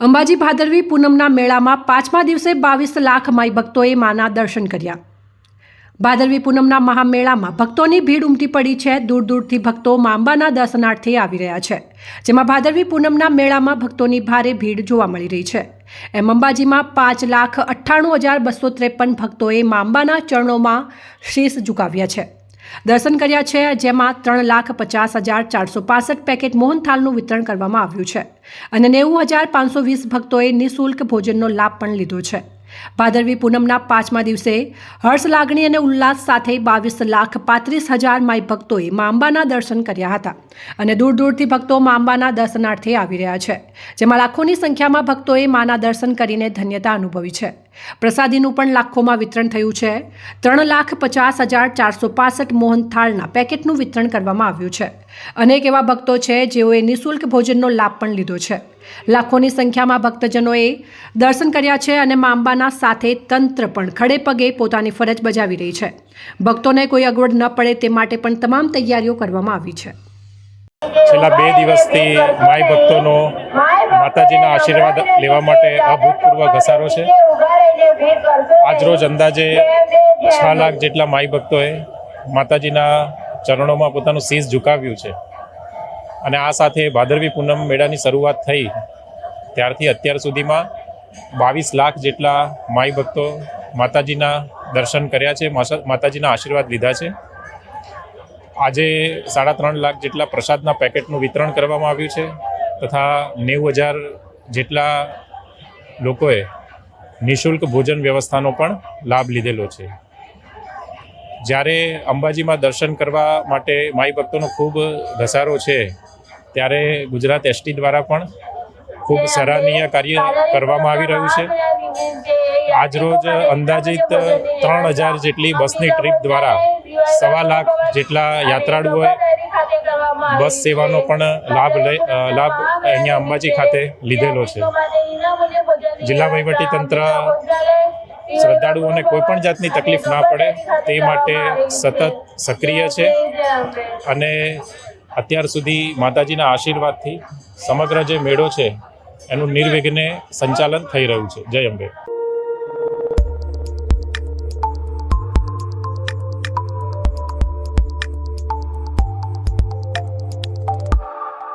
અંબાજી ભાદરવી પૂનમના મેળામાં પાંચમા દિવસે બાવીસ લાખ માઈ ભક્તોએ માના દર્શન કર્યા. ભાદરવી પૂનમના મહામેળામાં ભક્તોની ભીડ ઉમટી પડી છે. દૂર દૂરથી ભક્તો મા અંબાના દર્શનાર્થે આવી રહ્યા છે. જેમાં ભાદરવી પૂનમના મેળામાં ભક્તોની ભારે ભીડ જોવા મળી રહી છે. એમ અંબાજીમાં પાંચ લાખ અઠ્ઠાણું હજાર બસો ત્રેપન ભક્તોએ મા અંબાના ચરણોમાં શીશ ઝુકાવ્યા છે. દર્શન કર્યા છે, જેમાં ત્રણ લાખ પચાસ હજાર ચારસો પાસઠ પેકેટ મોહનથાલનું વિતરણ કરવામાં આવ્યું છે અને નેવું હજાર પાંચસો વીસ ભક્તોએ નિઃશુલ્ક ભોજનનો લાભ પણ લીધો છે. ભાદરવી પૂનમના પાંચમા દિવસે હર્ષ લાગણી અને ઉલ્લાસ સાથે બાવીસ લાખ પાંત્રીસ હજાર માઈ ભક્તોએ મા અંબાના દર્શન કર્યા હતા અને દૂર દૂરથી ભક્તો મા અંબાના દર્શનાર્થે આવી રહ્યા છે, જેમાં લાખોની સંખ્યામાં ભક્તોએ માના દર્શન કરીને ધન્યતા અનુભવી છે. પ્રસાદીનું પણ લાખોમાં વિતરણ થયું છે. ત્રણ લાખ પચાસ હજાર ચારસો પાસઠ મોહનથાળના પેકેટનું વિતરણ કરવામાં આવ્યું છે. અનેક એવા ભક્તો છે જેઓએ નિઃશુલ્ક ભોજનનો લાભ પણ લીધો છે. લાખોની સંખ્યામાં ભક્તજનોએ દર્શન કર્યા છે અને મા અંબાના સાથે તંત્ર પણ ખડે પગે પોતાની ફરજ બજાવી રહી છે. ભક્તોને કોઈ અગવડ ન પડે તે માટે પણ તમામ તૈયારીઓ કરવામાં આવી છે. છેલ્લા બે દિવસથી માય ભક્તોનો માતાજીના આશીર્વાદ લેવા માટે અભૂતપૂર્વ ઘસારો છે. આજરોજ અંદાજે છ લાખ જેટલા માઈ ભક્તોએ માતાજીના ચરણોમાં પોતાનું શીશ ઝુકાવ્યું છે. અને આ સાથે ભાદરવી પૂનમ મેળાની શરૂઆત થઈ. ત્યારથી અત્યાર સુધીમાં બાવીસ લાખ જેટલા માઈ ભક્તો માતાજીના દર્શન કર્યા છે માતાજીના આશીર્વાદ લીધા છે. આજે સાડા ત્રણ લાખ જેટલા પ્રસાદના પેકેટનું વિતરણ કરવામાં આવ્યું છે તથા નેવું હજાર જેટલા લોકોએ નિઃશુલ્ક ભોજન વ્યવસ્થાનો પણ લાભ લીધેલો છે. જ્યારે અંબાજીમાં દર્શન કરવા માટે માઈ ભક્તોનો ખૂબ ઘસારો છે, ત્યારે ગુજરાત એસટી દ્વારા પણ ખૂબ સરાહનીય કાર્ય કરવામાં આવી રહ્યું છે. આજરોજ અંદાજિત ત્રણ હજાર જેટલી બસની ટ્રીપ દ્વારા સવા લાખ જેટલા યાત્રાળુઓએ બસ સેવાનો પણ લાભ લઈ લાભ અહીંયા અંબાજી ખાતે લીધેલો છે. જિલ્લા વહીવટી તંત્ર શ્રદ્ધાળુઓને કોઈ પણ જાતની તકલીફ ના પડે, તે માટે સતત સક્રિય છે. અને અત્યાર સુધી માતાજીના આશીર્વાદથી સમગ્ર જે મેળો છે, એનું નિર્વિઘ્ને સંચાલન થઈ રહ્યું છે. જય અંબે.